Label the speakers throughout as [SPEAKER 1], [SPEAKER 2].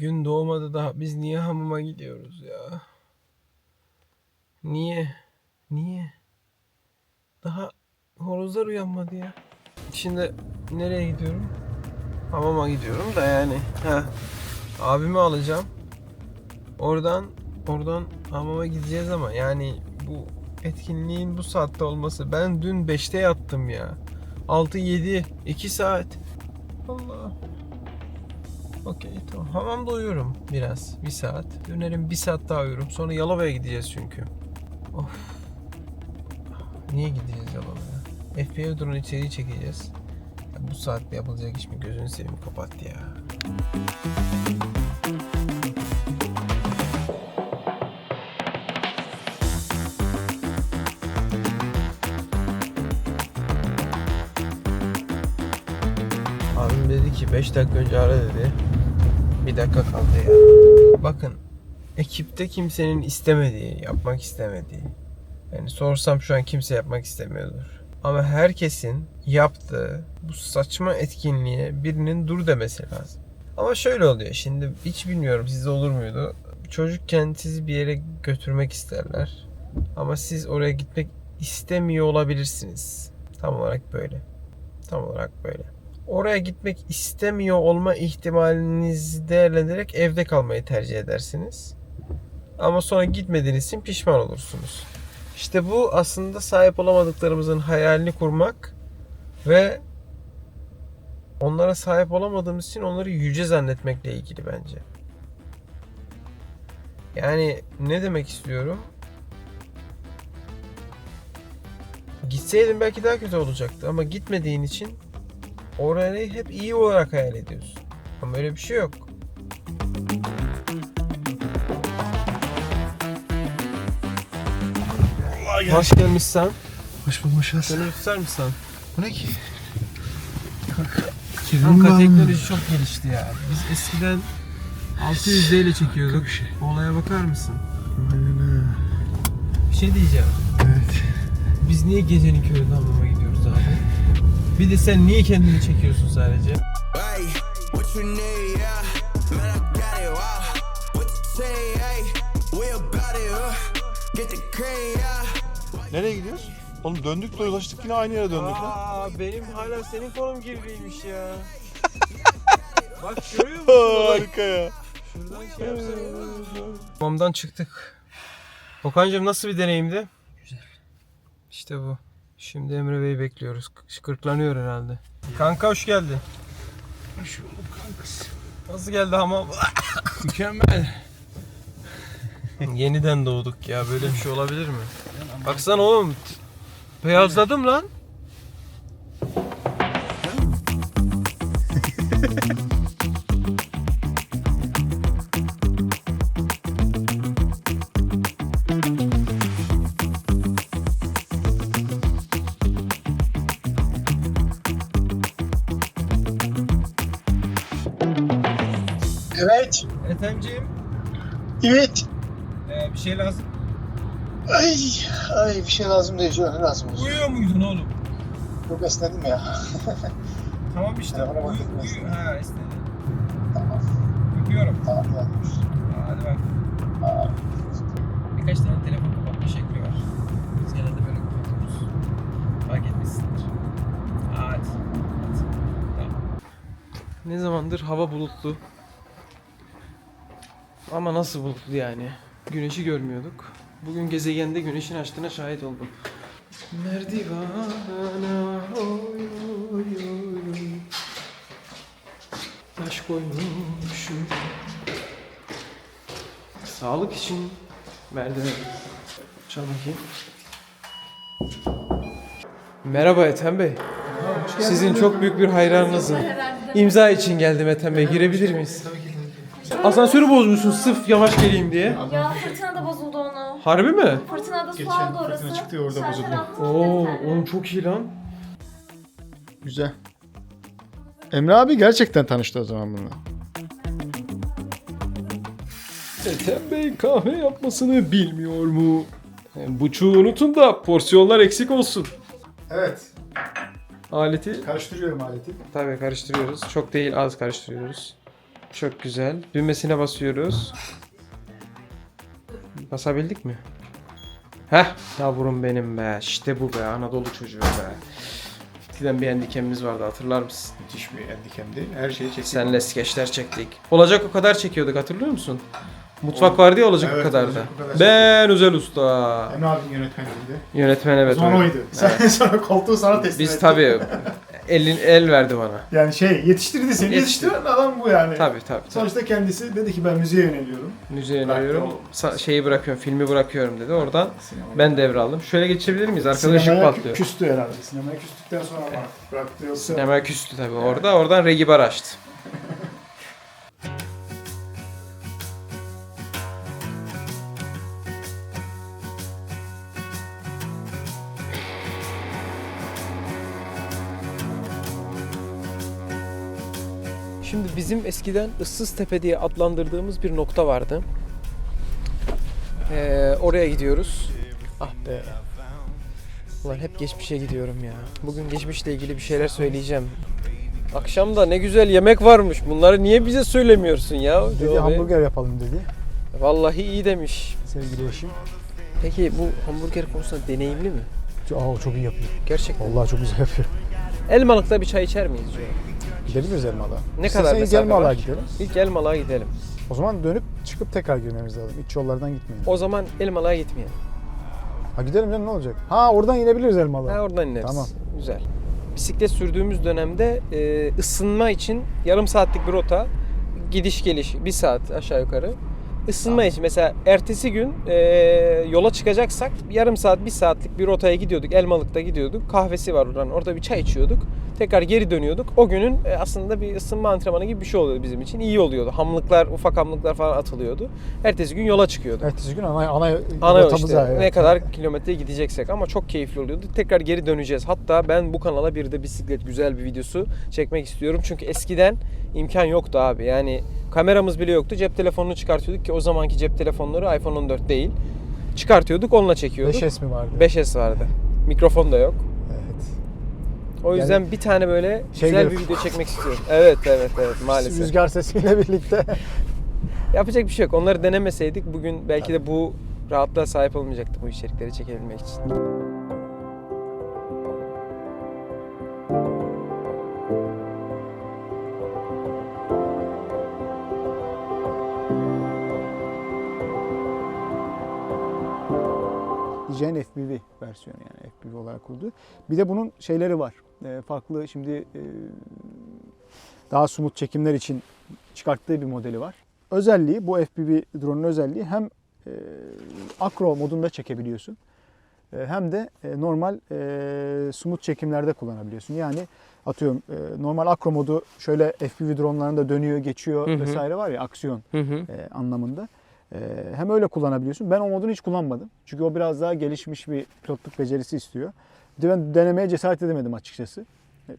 [SPEAKER 1] gün doğmadı daha biz niye hamama gidiyoruz ya? Niye? Niye? Daha horozlar uyanmadı ya. Şimdi nereye gidiyorum? Hamama gidiyorum da yani. Ha. Abimi alacağım. Oradan oradan hamama gideceğiz ama yani bu etkinliğin bu saatte olması. Ben dün 5'te yattım ya. 6 7 2 saat. Allah. Okey tamam. Hamamda uyuyorum biraz. Bir saat. Dönerim bir saat daha uyurum. Sonra Yalova'ya gideceğiz çünkü. Of. Niye gideceğiz Yalova'ya? FBI drone içeriği çekeceğiz. Ya bu saatte yapılacak iş mi? Gözünü seveyim kapat ya. Abim dedi ki 5 dakika önce ara dedi. Bir dakika kaldı ya. Bakın ekipte kimsenin istemediği, yapmak istemediği. Yani sorsam şu an kimse yapmak istemiyordur. Ama herkesin yaptığı bu saçma etkinliğe birinin dur demesi lazım. Ama şöyle oluyor şimdi hiç bilmiyorum sizde olur muydu? Çocukken sizi bir yere götürmek isterler. Ama siz oraya gitmek istemiyor olabilirsiniz. Tam olarak böyle. Tam olarak böyle oraya gitmek istemiyor olma ihtimalinizi değerlendirerek evde kalmayı tercih edersiniz. Ama sonra gitmediğiniz için pişman olursunuz. İşte bu aslında sahip olamadıklarımızın hayalini kurmak ve onlara sahip olamadığımız için onları yüce zannetmekle ilgili bence. Yani ne demek istiyorum? Gitseydin belki daha kötü olacaktı ama gitmediğin için orayı hep iyi olarak hayal ediyorsun. Ama öyle bir şey yok. Hoş gelmişsen.
[SPEAKER 2] Hoş bulmuşuz.
[SPEAKER 1] Şöyle tutar mısın?
[SPEAKER 2] Bu ne ki?
[SPEAKER 1] Kanka teknoloji çok gelişti ya. Biz eskiden 600 ile çekiyorduk.
[SPEAKER 2] Şey.
[SPEAKER 1] Olaya bakar mısın?
[SPEAKER 2] Aynen.
[SPEAKER 1] Bir şey diyeceğim.
[SPEAKER 2] Evet.
[SPEAKER 1] Biz niye gecenin köründe hamama? Bir de sen niye kendini çekiyorsun sadece?
[SPEAKER 2] Nereye gidiyoruz? Oğlum döndük dolaştık yine aynı yere döndük lan.
[SPEAKER 1] Aa, benim hala senin konum giriliymiş ya. Bak görüyor musun? Bak,
[SPEAKER 2] Harika ya.
[SPEAKER 1] Şuradan şey yapsana. Hamamdan çıktık. Okan'cığım nasıl bir deneyimdi? Güzel. İşte bu. Şimdi Emre Bey'i bekliyoruz. Şıkırtlanıyor herhalde. Kanka hoş geldin.
[SPEAKER 2] Hoş bulduk kankası.
[SPEAKER 1] Nasıl geldi hamam?
[SPEAKER 2] Mükemmel.
[SPEAKER 1] Yeniden doğduk ya. Böyle bir şey olabilir mi? Baksana oğlum. Beyazladım lan.
[SPEAKER 3] Evet.
[SPEAKER 1] Ethemciğim
[SPEAKER 3] Evet.
[SPEAKER 1] ee, bir şey lazım.
[SPEAKER 3] Ay, ay bir şey lazım değil. Şöyle lazım.
[SPEAKER 1] Uyuyor muydun oğlum?
[SPEAKER 3] Çok esnedim ya.
[SPEAKER 1] Tamam işte. Uyu, uyu. Ha istedi.
[SPEAKER 3] tamam.
[SPEAKER 1] Öpüyorum.
[SPEAKER 3] Tamam yanlış.
[SPEAKER 1] Hadi bak.
[SPEAKER 3] Aa,
[SPEAKER 1] Birkaç tane telefon kapatma şekli var. Biz genelde böyle kapatıyoruz. Fark etmişsindir. Hadi. Hadi. Tamam. Ne zamandır hava bulutlu. Ama nasıl bulutlu yani? Güneşi görmüyorduk. Bugün gezegende güneşin açtığına şahit oldum. Merdivana oy oy oy. Taş koymuşum. Sağlık için merdiven. Çal bakayım. Merhaba Ethem Bey. Sizin çok büyük bir hayranınızım. İmza için geldim Ethem Bey. Girebilir miyiz? Asansörü bozmuşsun sırf yavaş geleyim diye.
[SPEAKER 4] Ya fırtına da bozuldu onu.
[SPEAKER 1] Harbi mi?
[SPEAKER 4] Fırtınada su
[SPEAKER 2] Geçen
[SPEAKER 4] aldı
[SPEAKER 2] fırtına
[SPEAKER 4] orası.
[SPEAKER 2] çıktı ya, orada bozuldu.
[SPEAKER 1] Oo, oğlum çok iyi lan.
[SPEAKER 2] Güzel. Emre abi gerçekten tanıştı o zaman bununla.
[SPEAKER 1] Ethem Bey kahve yapmasını bilmiyor mu? Buçuğu unutun da porsiyonlar eksik olsun.
[SPEAKER 2] Evet.
[SPEAKER 1] Aleti
[SPEAKER 2] Karıştırıyorum aleti.
[SPEAKER 1] tabii karıştırıyoruz. Çok değil az karıştırıyoruz. Çok güzel. Düğmesine basıyoruz. Basabildik mi? Heh yavrum benim be. İşte bu be Anadolu çocuğu be. Eskiden bir handikemimiz vardı hatırlar mısın?
[SPEAKER 2] Müthiş bir handikemdi. Her şeyi çektik.
[SPEAKER 1] Senle skeçler çektik. Olacak o kadar çekiyorduk hatırlıyor musun? Mutfak vardı ya olacak
[SPEAKER 2] Evet,
[SPEAKER 1] o kadar da.
[SPEAKER 2] kadar
[SPEAKER 1] Ben özel usta.
[SPEAKER 2] Emre abinin yönetmenliğinde.
[SPEAKER 1] Yönetmen evet. öyle.
[SPEAKER 2] oydu. Sen sonra koltuğu sana teslim
[SPEAKER 1] Biz
[SPEAKER 2] etti.
[SPEAKER 1] tabii elin el verdi bana.
[SPEAKER 2] Yani şey yetiştirdi seni.
[SPEAKER 1] Yetiştirdi.
[SPEAKER 2] Yetiştiren adam bu yani.
[SPEAKER 1] Tabii tabii. tabii.
[SPEAKER 2] Sonuçta kendisi dedi ki ben müziğe yöneliyorum.
[SPEAKER 1] Müziğe
[SPEAKER 2] Bıraktı
[SPEAKER 1] yöneliyorum. Sa- şeyi bırakıyorum, filmi bırakıyorum dedi. Oradan
[SPEAKER 2] Sinemaya-
[SPEAKER 1] ben devraldım. Şöyle geçebilir miyiz? Arkada ışık
[SPEAKER 2] Sinemaya
[SPEAKER 1] patlıyor.
[SPEAKER 2] küstü herhalde. Sinemaya küstükten sonra artık bıraktı yoksa...
[SPEAKER 1] Küstü tabii orada. Oradan Regi Bar açtı. Şimdi bizim eskiden Issız Tepe diye adlandırdığımız bir nokta vardı. Ee, oraya gidiyoruz. Ah be. Ulan hep geçmişe gidiyorum ya. Bugün geçmişle ilgili bir şeyler söyleyeceğim. Akşam da ne güzel yemek varmış. Bunları niye bize söylemiyorsun ya?
[SPEAKER 5] Dedi hamburger yapalım dedi
[SPEAKER 1] Vallahi iyi demiş.
[SPEAKER 5] sevgili eşim.
[SPEAKER 1] Peki bu hamburger konusunda deneyimli mi?
[SPEAKER 5] Aa, çok iyi yapıyor.
[SPEAKER 1] Gerçekten.
[SPEAKER 5] Vallahi çok güzel yapıyor.
[SPEAKER 1] Elmalık'ta bir çay içer miyiz diyor.
[SPEAKER 5] Gidebiliriz Elmalığa.
[SPEAKER 1] Ne
[SPEAKER 5] İstersen
[SPEAKER 1] kadar
[SPEAKER 5] ilk
[SPEAKER 1] mesafe
[SPEAKER 5] Elmalığa
[SPEAKER 1] var?
[SPEAKER 5] gidelim.
[SPEAKER 1] İlk Elmalık'a gidelim.
[SPEAKER 5] O zaman dönüp çıkıp tekrar girmemiz lazım. İç yollardan gitmeyelim.
[SPEAKER 1] O zaman Elmalık'a gitmeyelim.
[SPEAKER 5] Ha gidelim canım ne olacak? Ha oradan inebiliriz Elmalığa.
[SPEAKER 1] Ha, oradan ineriz.
[SPEAKER 5] Tamam.
[SPEAKER 1] Güzel. Bisiklet sürdüğümüz dönemde e, ısınma için yarım saatlik bir rota gidiş geliş bir saat aşağı yukarı. Isınma için mesela ertesi gün e, yola çıkacaksak yarım saat bir saatlik bir rotaya gidiyorduk. Elmalık'ta gidiyorduk. Kahvesi var oranın. Orada bir çay içiyorduk. Tekrar geri dönüyorduk. O günün e, aslında bir ısınma antrenmanı gibi bir şey oluyordu bizim için. İyi oluyordu. Hamlıklar, ufak hamlıklar falan atılıyordu. Ertesi gün yola çıkıyorduk.
[SPEAKER 5] Ertesi gün ana, ana,
[SPEAKER 1] Ana yol işte
[SPEAKER 5] evet.
[SPEAKER 1] ne kadar kilometre gideceksek ama çok keyifli oluyordu. Tekrar geri döneceğiz. Hatta ben bu kanala bir de bisiklet güzel bir videosu çekmek istiyorum. Çünkü eskiden imkan yoktu abi. Yani kameramız bile yoktu. Cep telefonunu çıkartıyorduk ki o zamanki cep telefonları iPhone 14 değil. Çıkartıyorduk onunla çekiyorduk.
[SPEAKER 5] 5S mi vardı?
[SPEAKER 1] 5S vardı. Mikrofon da yok. O yüzden bir tane böyle
[SPEAKER 5] Şey
[SPEAKER 1] güzel
[SPEAKER 5] gibi-
[SPEAKER 1] bir video çekmek istiyorum. Evet evet evet maalesef.
[SPEAKER 5] Rüzgar sesiyle birlikte.
[SPEAKER 1] Yapacak bir şey yok. Onları denemeseydik bugün belki de bu rahatlığa sahip olmayacaktık bu içerikleri çekebilmek için.
[SPEAKER 5] FPV versiyonu yani FPV olarak kurdu. Bir de bunun şeyleri var. Ee, farklı şimdi e, daha smooth çekimler için çıkarttığı bir modeli var. Özelliği bu FPV drone'un özelliği hem e, akro modunda çekebiliyorsun. e, hem de e, normal e, smooth çekimlerde kullanabiliyorsun. Yani atıyorum e, normal akro modu şöyle FPV drone'larında dönüyor, geçiyor
[SPEAKER 1] Hı hı.
[SPEAKER 5] vesaire var ya aksiyon
[SPEAKER 1] Hı hı.
[SPEAKER 5] e, anlamında. E, hem öyle kullanabiliyorsun. Ben o modunu hiç kullanmadım. Çünkü o biraz daha gelişmiş bir pilotluk becerisi istiyor. Bir de ben denemeye cesaret edemedim açıkçası.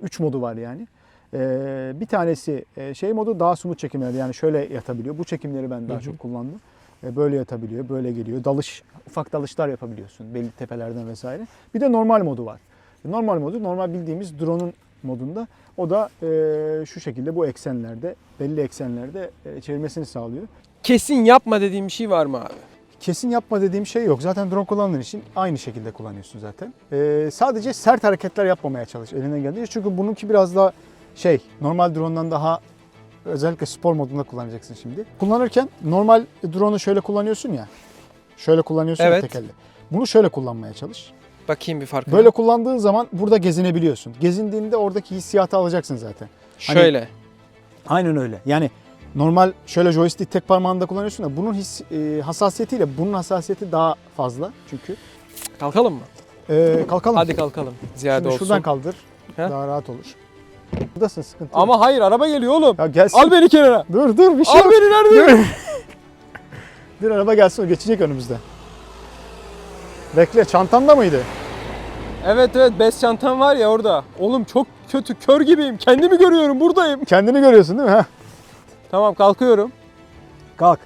[SPEAKER 5] 3 modu var yani. E, bir tanesi e, şey modu daha smooth çekimlerde yani şöyle yatabiliyor. Bu çekimleri ben daha
[SPEAKER 1] Hı hı.
[SPEAKER 5] çok kullandım. Böyle yatabiliyor, böyle geliyor. Dalış, ufak dalışlar yapabiliyorsun belli tepelerden vesaire. Bir de normal modu var. Normal modu normal bildiğimiz drone'un modunda. O da e, şu şekilde bu eksenlerde, belli eksenlerde e, çevirmesini sağlıyor.
[SPEAKER 1] Kesin yapma dediğim bir şey var mı abi?
[SPEAKER 5] Kesin yapma dediğim şey yok. Zaten drone kullandığın için aynı şekilde kullanıyorsun zaten. Ee, sadece sert hareketler yapmamaya çalış elinden geldiğince. Çünkü bununki biraz daha şey normal drone'dan daha özellikle spor modunda kullanacaksın şimdi. Kullanırken normal drone'u şöyle kullanıyorsun ya. Şöyle kullanıyorsun
[SPEAKER 1] Evet.
[SPEAKER 5] tek elle. Bunu şöyle kullanmaya çalış.
[SPEAKER 1] Bakayım bir farkına.
[SPEAKER 5] Böyle kullandığın zaman burada gezinebiliyorsun. Gezindiğinde oradaki hissiyatı alacaksın zaten. Hani
[SPEAKER 1] Şöyle.
[SPEAKER 5] Aynen öyle. Yani normal şöyle joystick tek parmağında kullanıyorsun da bunun his, e, hassasiyetiyle bunun hassasiyeti daha fazla çünkü.
[SPEAKER 1] Kalkalım mı?
[SPEAKER 5] E, kalkalım.
[SPEAKER 1] Hadi kalkalım. Ziyade
[SPEAKER 5] Şimdi
[SPEAKER 1] olsun.
[SPEAKER 5] şuradan kaldır.
[SPEAKER 1] He?
[SPEAKER 5] Daha rahat olur. Buradasın sıkıntı yok.
[SPEAKER 1] Ama hayır araba geliyor oğlum.
[SPEAKER 5] Ya gelsin.
[SPEAKER 1] Al beni kenara.
[SPEAKER 5] Dur dur bir şey
[SPEAKER 1] Al
[SPEAKER 5] yok.
[SPEAKER 1] beni nerede?
[SPEAKER 5] Dur. dur araba gelsin o geçecek önümüzde. Bekle çantanda mıydı?
[SPEAKER 1] evet evet bez çantam var ya orada. Oğlum çok kötü kör gibiyim. Kendimi görüyorum buradayım.
[SPEAKER 5] Kendini görüyorsun değil mi? Heh.
[SPEAKER 1] Tamam kalkıyorum.
[SPEAKER 5] Kalk.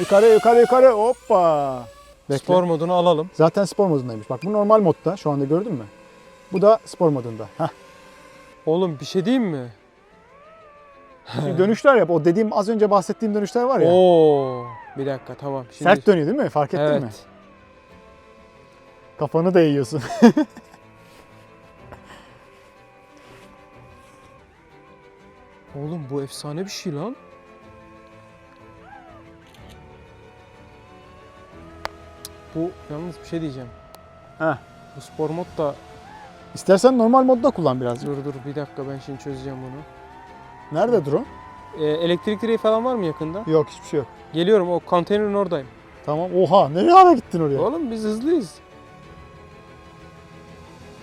[SPEAKER 5] Yukarı yukarı yukarı hoppa. Bekle.
[SPEAKER 1] Spor modunu alalım.
[SPEAKER 5] Zaten spor modundaymış. Bak bu normal modda şu anda gördün mü? Bu da spor modunda. Heh.
[SPEAKER 1] Oğlum bir şey diyeyim mi?
[SPEAKER 5] Şimdi dönüşler yap. O dediğim az önce bahsettiğim dönüşler var ya.
[SPEAKER 1] Oo. Bir dakika tamam. Şimdi...
[SPEAKER 5] Sert dönüyor değil mi? Fark ettin
[SPEAKER 1] evet.
[SPEAKER 5] mi? Kafanı da eğiyorsun.
[SPEAKER 1] Oğlum bu efsane bir şey lan. Bu yalnız bir şey diyeceğim.
[SPEAKER 5] Heh.
[SPEAKER 1] Bu spor mod da
[SPEAKER 5] İstersen normal modda kullan biraz.
[SPEAKER 1] dur dur bir dakika ben şimdi çözeceğim bunu.
[SPEAKER 5] Nerede drone?
[SPEAKER 1] Ee, elektrik direği falan var mı yakında?
[SPEAKER 5] Yok hiçbir şey yok.
[SPEAKER 1] Geliyorum o konteynerin oradayım.
[SPEAKER 5] Tamam. Oha nereye ara gittin oraya?
[SPEAKER 1] Oğlum biz hızlıyız.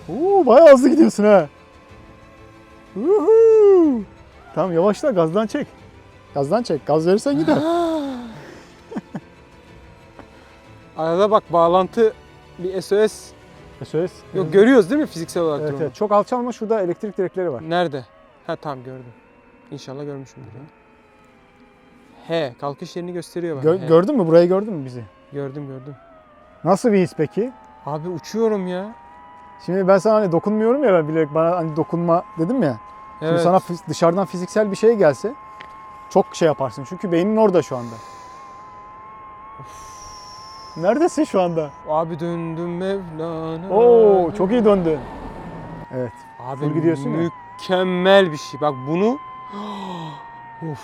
[SPEAKER 5] Oo, bayağı hızlı gidiyorsun ha. Tamam yavaşla gazdan çek. Gazdan çek. Gaz verirsen gider.
[SPEAKER 1] Arada bak bağlantı bir SOS.
[SPEAKER 5] SOS.
[SPEAKER 1] Yok görüyoruz değil mi fiziksel olarak
[SPEAKER 5] Evet,
[SPEAKER 1] durumu?
[SPEAKER 5] evet. Çok alçalma şurada elektrik direkleri var.
[SPEAKER 1] Nerede? Ha tamam gördüm. İnşallah görmüşümdür ya. He kalkış yerini gösteriyor bak.
[SPEAKER 5] Gö-
[SPEAKER 1] He.
[SPEAKER 5] gördün mü? Burayı gördün mü bizi?
[SPEAKER 1] Gördüm gördüm.
[SPEAKER 5] Nasıl bir his peki?
[SPEAKER 1] Abi uçuyorum ya.
[SPEAKER 5] Şimdi ben sana hani dokunmuyorum ya ben bilerek bana hani dokunma dedim ya. Şimdi
[SPEAKER 1] Evet.
[SPEAKER 5] sana fiz- dışarıdan fiziksel bir şey gelse çok şey yaparsın. Çünkü beynin orada şu anda. Neredesin şu anda?
[SPEAKER 1] Abi döndüm Mevlana.
[SPEAKER 5] Oo çok iyi döndün. Evet.
[SPEAKER 1] Abi
[SPEAKER 5] Full gidiyorsun ya.
[SPEAKER 1] mükemmel bir şey. Bak bunu Uf.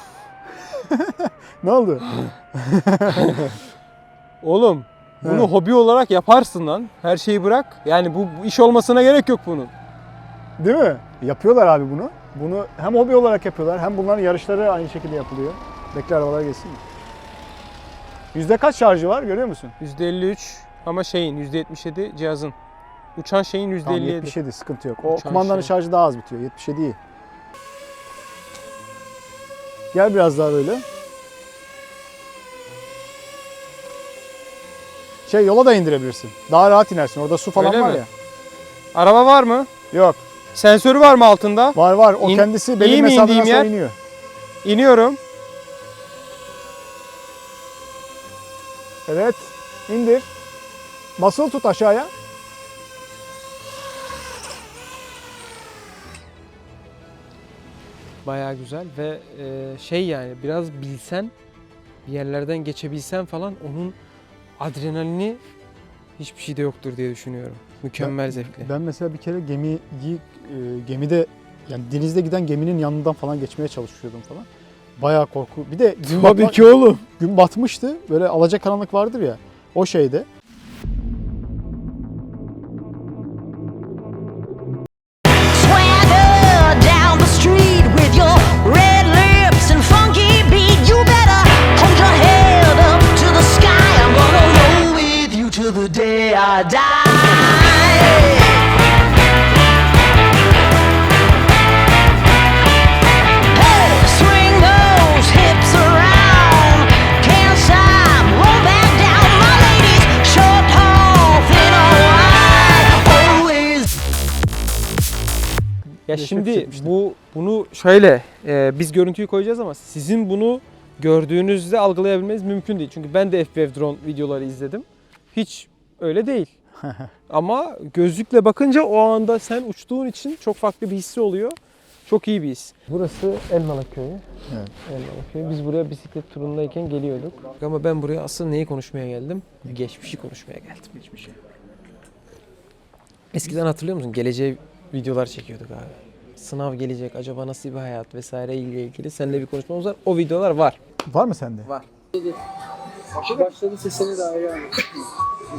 [SPEAKER 5] Ne oldu?
[SPEAKER 1] Oğlum bunu
[SPEAKER 5] Evet.
[SPEAKER 1] hobi olarak yaparsın lan. Her şeyi bırak. Yani bu iş olmasına gerek yok bunun.
[SPEAKER 5] Değil mi? Yapıyorlar abi bunu. Bunu hem hobi olarak yapıyorlar hem bunların yarışları aynı şekilde yapılıyor. Bekle arabalar geçsin. Yüzde kaç şarjı var görüyor musun?
[SPEAKER 1] %53 ama şeyin %77 cihazın. Uçan şeyin %57.
[SPEAKER 5] Tamam 77 sıkıntı yok. O
[SPEAKER 1] Uçan
[SPEAKER 5] kumandanın
[SPEAKER 1] şey.
[SPEAKER 5] şarjı daha az bitiyor. 77 iyi. Gel biraz daha böyle. Şey yola da indirebilirsin. Daha rahat inersin. Orada su falan
[SPEAKER 1] Öyle
[SPEAKER 5] var
[SPEAKER 1] mi?
[SPEAKER 5] ya.
[SPEAKER 1] Araba var mı?
[SPEAKER 5] Yok.
[SPEAKER 1] Sensörü var mı altında?
[SPEAKER 5] Var var. O
[SPEAKER 1] İn-
[SPEAKER 5] kendisi belli mesafeden sonra
[SPEAKER 1] yer?
[SPEAKER 5] iniyor.
[SPEAKER 1] İniyorum.
[SPEAKER 5] Evet. İndir. Basılı tut aşağıya.
[SPEAKER 1] Bayağı güzel ve e, şey yani biraz bilsen bir yerlerden geçebilsen falan onun adrenalini hiçbir şeyde yoktur diye düşünüyorum. Mükemmel zevkli.
[SPEAKER 5] Ben mesela bir kere gemiyi e, gemide yani denizde giden geminin yanından falan geçmeye çalışıyordum falan. Bayağı korku. Bir de gün,
[SPEAKER 1] Tabii
[SPEAKER 5] batma-
[SPEAKER 1] ki oğlum.
[SPEAKER 5] gün batmıştı. Böyle alacakaranlık vardır ya. O şeyde.
[SPEAKER 1] Ya şimdi bu bunu şöyle e, biz görüntüyü koyacağız ama sizin bunu gördüğünüzde algılayabilmeniz mümkün değil. Çünkü ben de FPV drone videoları izledim. Hiç öyle değil. ama gözlükle bakınca o anda sen uçtuğun için çok farklı bir hissi oluyor. Çok iyi bir his. Burası Elmalık Köyü.
[SPEAKER 5] Evet.
[SPEAKER 1] Elmalık Köyü. Biz buraya bisiklet turundayken geliyorduk. Ama ben buraya asıl neyi konuşmaya geldim? Geçmişi konuşmaya geldim. Geçmişi. Eskiden hatırlıyor musun? Geleceğe videolar çekiyorduk abi. Sınav gelecek, acaba nasıl bir hayat vesaire ile ilgili seninle bir konuşmamız var. O videolar var.
[SPEAKER 5] Var mı sende?
[SPEAKER 3] Başladı sesini daha yani.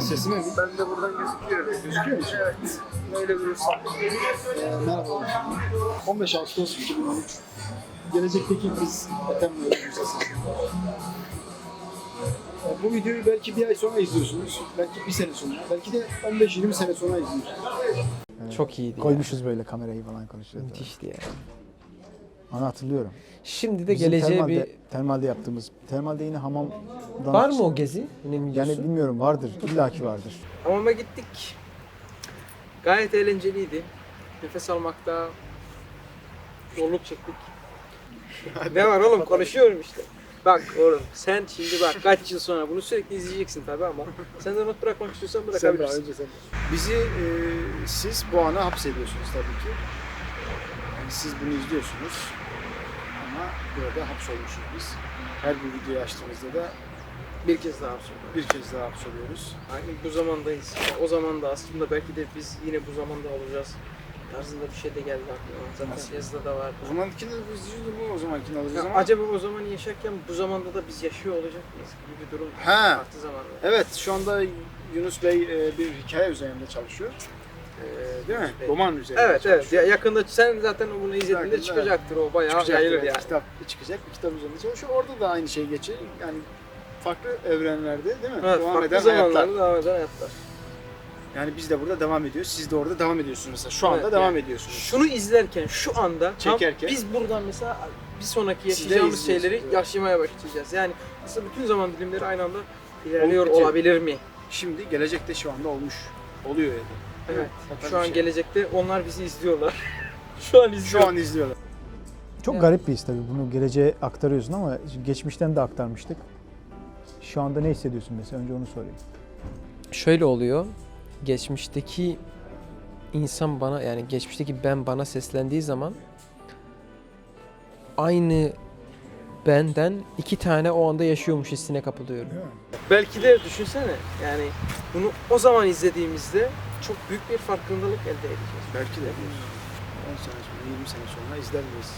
[SPEAKER 3] Sesime mi? Ben de buradan gözüküyor. Gözüküyor mu? Evet. Böyle vurursan. Ee, merhaba. 15 Ağustos 2013. Gelecekteki biz Ethem Bey'in müzesi. Ee, Bu videoyu belki bir ay sonra izliyorsunuz. Belki bir sene sonra. Belki de 15-20 sene sonra izliyorsunuz.
[SPEAKER 1] Çok iyiydi.
[SPEAKER 5] Koymuşuz böyle kamerayı falan konuşuyoruz.
[SPEAKER 1] Müthişti ya.
[SPEAKER 5] Onu hatırlıyorum.
[SPEAKER 1] Şimdi de
[SPEAKER 5] Bizim
[SPEAKER 1] geleceğe
[SPEAKER 5] termalde,
[SPEAKER 1] bir...
[SPEAKER 5] termalde yaptığımız. Termalde yine hamamdan
[SPEAKER 1] Var mı o gezi?
[SPEAKER 5] Yani bilmiyorum vardır. İlla ki vardır.
[SPEAKER 1] Hamama gittik. Gayet eğlenceliydi. Nefes almakta zorluk çektik. ne var oğlum konuşuyorum işte. Bak oğlum sen şimdi bak kaç yıl sonra bunu sürekli izleyeceksin tabi ama sen de not bırakmak istiyorsan
[SPEAKER 3] Sen de
[SPEAKER 1] bırakabilirsin.
[SPEAKER 3] önce sen de. Bizi e, siz bu ana hapsediyorsunuz tabii ki. Yani siz bunu izliyorsunuz.
[SPEAKER 6] sonra burada hapsolmuşuz biz. Her bir videoyu açtığımızda da
[SPEAKER 7] Bir kez daha hapsoldu.
[SPEAKER 6] bir kez daha hapsoluyoruz.
[SPEAKER 7] Aynı bu zamandayız. O zaman da aslında belki de biz yine bu zamanda olacağız. Tarzında bir şey de geldi aklıma. Zaten
[SPEAKER 6] Nasıl?
[SPEAKER 7] yazıda da var.
[SPEAKER 6] O zamankini biz bu o zamankini alacağız
[SPEAKER 7] Ya
[SPEAKER 6] ama.
[SPEAKER 7] acaba o zaman yaşarken bu zamanda da biz yaşıyor olacak mıyız gibi bir durum.
[SPEAKER 6] Ha.
[SPEAKER 7] Farklı zamanda.
[SPEAKER 6] Evet şu anda Yunus Bey e, bir hikaye üzerinde çalışıyor. E, değil mi?
[SPEAKER 7] Bey.
[SPEAKER 6] Roman üzerinde
[SPEAKER 7] Evet evet. Ya yakında sen zaten bunu izlediğinde
[SPEAKER 6] Yakında
[SPEAKER 7] çıkacaktır o bayağı
[SPEAKER 6] Çıkacak,
[SPEAKER 7] yayılır
[SPEAKER 6] evet,
[SPEAKER 7] yani.
[SPEAKER 6] Kitap çıkacak. Bir kitap üzerinde çalışıyor. Orada da aynı şey geçiyor. Yani farklı evrenlerde değil mi?
[SPEAKER 7] Evet,
[SPEAKER 6] devam
[SPEAKER 7] farklı
[SPEAKER 6] eden hayatlar.
[SPEAKER 7] zamanlarda devam eden hayatlar.
[SPEAKER 6] Yani biz de burada devam ediyoruz. Siz de orada devam ediyorsunuz mesela. Şu anda
[SPEAKER 7] Evet,
[SPEAKER 6] devam
[SPEAKER 7] yani
[SPEAKER 6] ediyorsunuz.
[SPEAKER 7] Şunu izlerken şu anda tam
[SPEAKER 6] Çekerken.
[SPEAKER 7] biz buradan mesela bir sonraki
[SPEAKER 6] Siz de
[SPEAKER 7] yaşayacağımız
[SPEAKER 6] izliyorsunuz,
[SPEAKER 7] şeyleri
[SPEAKER 6] evet.
[SPEAKER 7] yaşamaya başlayacağız. Yani aslında bütün zaman dilimleri aynı anda ilerliyor
[SPEAKER 6] Olup
[SPEAKER 7] olabilir mi?
[SPEAKER 6] Şimdi gelecekte şu anda olmuş. Oluyor yani.
[SPEAKER 7] Evet.
[SPEAKER 6] Tabii
[SPEAKER 7] Şu an
[SPEAKER 6] şey.
[SPEAKER 7] gelecekte onlar bizi izliyorlar. şu an izliyorlar.
[SPEAKER 6] Şu an izliyorlar.
[SPEAKER 5] Çok
[SPEAKER 7] Evet.
[SPEAKER 5] garip bir his tabii. Bunu geleceğe aktarıyorsun ama geçmişten de aktarmıştık. Şu anda ne hissediyorsun mesela? Önce onu sorayım.
[SPEAKER 1] şöyle oluyor. Geçmişteki insan bana yani geçmişteki ben bana seslendiği zaman aynı benden iki tane o anda yaşıyormuş hissine kapılıyorum.
[SPEAKER 7] Belki de düşünsene yani bunu o zaman izlediğimizde çok büyük bir farkındalık elde edeceğiz.
[SPEAKER 6] Belki de 10 sene sonra, 20 sene sonra izler miyiz?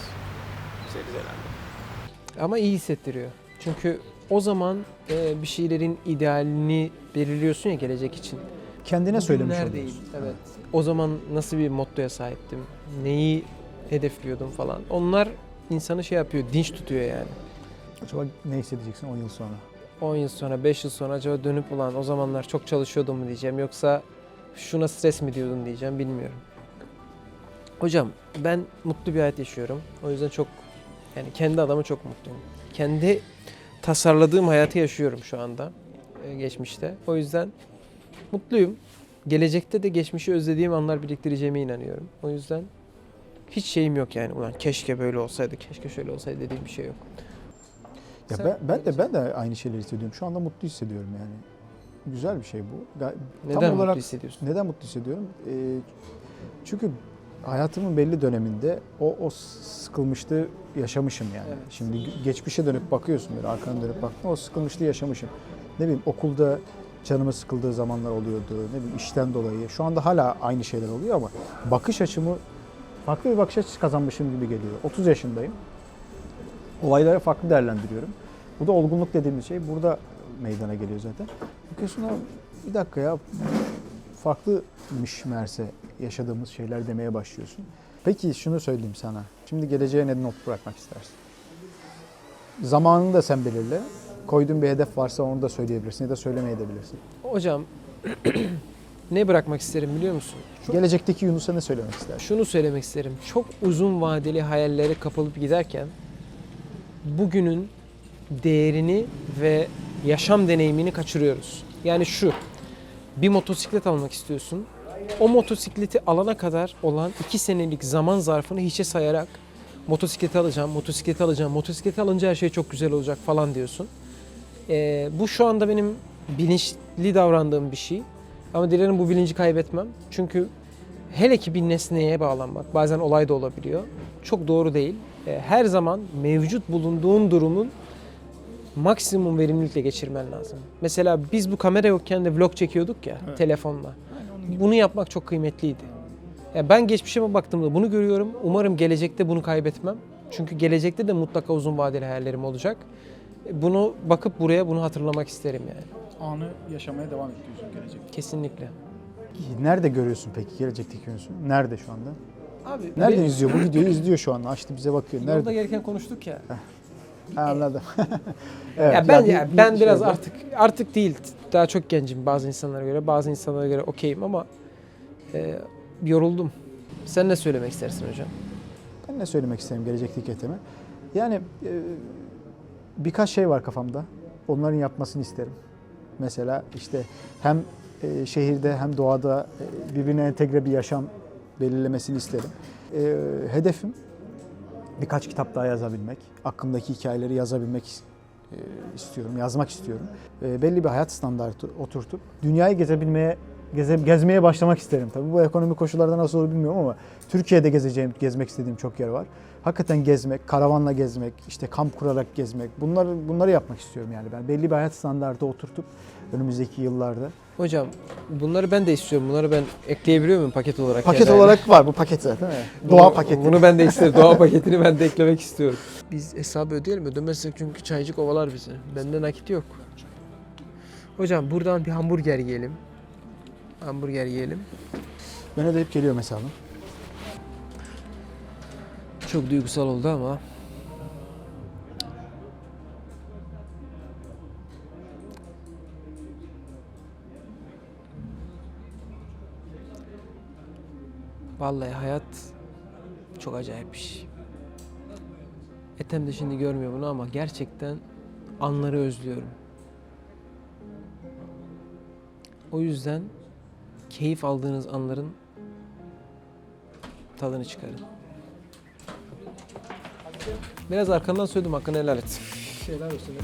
[SPEAKER 6] Güzel güzel
[SPEAKER 1] Ama iyi hissettiriyor. Çünkü o zaman e, bir şeylerin idealini belirliyorsun ya gelecek için.
[SPEAKER 5] Kendine söylemiş oluyorsun.
[SPEAKER 1] değil. Evet. O zaman nasıl bir mottoya sahiptim? Neyi hedefliyordum falan. Onlar insanı şey yapıyor, dinç tutuyor yani.
[SPEAKER 5] Acaba ne hissedeceksin 10 yıl sonra?
[SPEAKER 1] 10 yıl sonra, 5 yıl sonra acaba dönüp ulan o zamanlar çok çalışıyordum mu diyeceğim yoksa şuna stres mi diyordun diyeceğim bilmiyorum. Hocam ben mutlu bir hayat yaşıyorum. O yüzden çok yani kendi adıma çok mutluyum. Kendi tasarladığım hayatı yaşıyorum şu anda e, geçmişte. O yüzden mutluyum. Gelecekte de geçmişi özlediğim anlar biriktireceğime inanıyorum. O yüzden hiç şeyim yok yani. Ulan keşke böyle olsaydı, keşke şöyle olsaydı dediğim bir şey yok.
[SPEAKER 5] Ya
[SPEAKER 1] Sen
[SPEAKER 5] ben, ben de ben de aynı şeyleri hissediyorum. Şu anda mutlu hissediyorum yani. Güzel bir şey bu. Ga-
[SPEAKER 1] Neden
[SPEAKER 5] Tam
[SPEAKER 1] mutlu
[SPEAKER 5] olarak
[SPEAKER 1] hissediyorsun?
[SPEAKER 5] neden mutlu hissediyorum? Ee, çünkü hayatımın belli döneminde o o sıkılmışlığı yaşamışım yani.
[SPEAKER 1] Evet.
[SPEAKER 5] Şimdi ge- geçmişe dönüp bakıyorsun böyle arkana dönüp baktın o sıkılmışlığı yaşamışım. Ne bileyim okulda canımı sıkıldığı zamanlar oluyordu. Ne bileyim işten dolayı. Şu anda hala aynı şeyler oluyor ama bakış açımı farklı bir bakış açısı kazanmışım gibi geliyor. 30 yaşındayım. Olayları farklı değerlendiriyorum. Bu da olgunluk dediğimiz şey burada meydana geliyor zaten. Bakıyorsun "Aa, bir dakika ya farklıymış meğerse yaşadığımız şeyler demeye başlıyorsun. Peki şunu söyleyeyim sana. Şimdi geleceğe ne not bırakmak istersin? Zamanını da sen belirle. Koyduğun bir hedef varsa onu da söyleyebilirsin ya da söylemeyebilirsin.
[SPEAKER 1] Hocam ne bırakmak isterim biliyor musun?
[SPEAKER 5] Gelecekteki Yunus'a ne söylemek istersin?
[SPEAKER 1] Şunu söylemek isterim. Çok uzun vadeli hayallere kapılıp giderken bugünün değerini ve yaşam deneyimini kaçırıyoruz. Yani şu. Bir motosiklet almak istiyorsun. O motosikleti alana kadar olan iki senelik zaman zarfını hiçe sayarak motosikleti alacağım, motosikleti alacağım, motosikleti alınca her şey çok güzel olacak falan diyorsun. Ee, bu şu anda benim bilinçli davrandığım bir şey. Ama dilerim bu bilinci kaybetmem. Çünkü hele ki bir nesneye bağlanmak, bazen olay da olabiliyor. Çok doğru değil. Ee, Her zaman mevcut bulunduğun durumun maksimum verimlilikle geçirmen lazım. Mesela biz bu kamera yokken de vlog çekiyorduk ya telefonla. Bunu yapmak çok kıymetliydi. Ya ben geçmişime baktığımda bunu görüyorum. Umarım gelecekte bunu kaybetmem. Çünkü gelecekte de mutlaka uzun vadeli hayallerim olacak. Bunu bakıp buraya bunu hatırlamak isterim yani.
[SPEAKER 6] Anı yaşamaya devam ediyorsun gelecekte.
[SPEAKER 1] Kesinlikle.
[SPEAKER 5] Nerede görüyorsun peki gelecekteki Yunus'u? Nerede şu anda?
[SPEAKER 1] Abi
[SPEAKER 5] Nereden izliyor? Bu videoyu izliyor şu anda. Açtı bize bakıyor.
[SPEAKER 1] Yolda
[SPEAKER 5] Nerede?
[SPEAKER 1] gelirken konuştuk ya.
[SPEAKER 5] Ha, anladım. evet,
[SPEAKER 1] ya ben
[SPEAKER 5] bir-
[SPEAKER 1] ya
[SPEAKER 5] bir
[SPEAKER 1] ben biraz
[SPEAKER 5] şeyde-
[SPEAKER 1] artık artık değil. Daha çok gencim bazı insanlara göre. Bazı insanlara göre okeyim ama e, yoruldum. Sen ne söylemek istersin hocam?
[SPEAKER 5] Ben ne söylemek isterim gelecekteki eteme? Yani e, birkaç şey var kafamda. Onların yapmasını isterim. Mesela işte hem e, şehirde hem doğada e, birbirine entegre bir yaşam belirlemesini isterim. E, hedefim birkaç kitap daha yazabilmek. Aklımdaki hikayeleri yazabilmek is- istiyorum, yazmak istiyorum. Belli bir hayat standartı oturtup dünyayı gezebilmeye geze, gezmeye başlamak isterim tabii. Bu ekonomik koşullarda nasıl olur bilmiyorum ama Türkiye'de gezeceğim, gezmek istediğim çok yer var. hakikaten gezmek, karavanla gezmek, işte kamp kurarak gezmek bunları bunları yapmak istiyorum yani ben. Belli bir hayat standardı oturtup önümüzdeki yıllarda.
[SPEAKER 1] Hocam bunları ben de istiyorum. Bunları ben ekleyebiliyor muyum paket olarak?
[SPEAKER 5] Paket
[SPEAKER 1] kenara?
[SPEAKER 5] olarak var bu paket zaten. evet.
[SPEAKER 1] Bunu-
[SPEAKER 5] Doğa paketi.
[SPEAKER 1] Bunu ben de isterim. Doğa paketini ben de eklemek istiyorum. Biz hesabı ödeyelim ödemezsek çünkü çaycı kovalar bizi. Bende nakit yok. Hocam buradan bir hamburger yiyelim. Hamburger yiyelim.
[SPEAKER 5] Ben ödeyip geliyorum hesabım.
[SPEAKER 1] Çok duygusal oldu ama. Vallahi hayat çok acayip bir şey. Etem de şimdi görmüyor bunu ama gerçekten anları özlüyorum. O yüzden keyif aldığınız anların tadını çıkarın. Biraz arkandan söyledim hakkını helal et.
[SPEAKER 5] Şeyler olsun.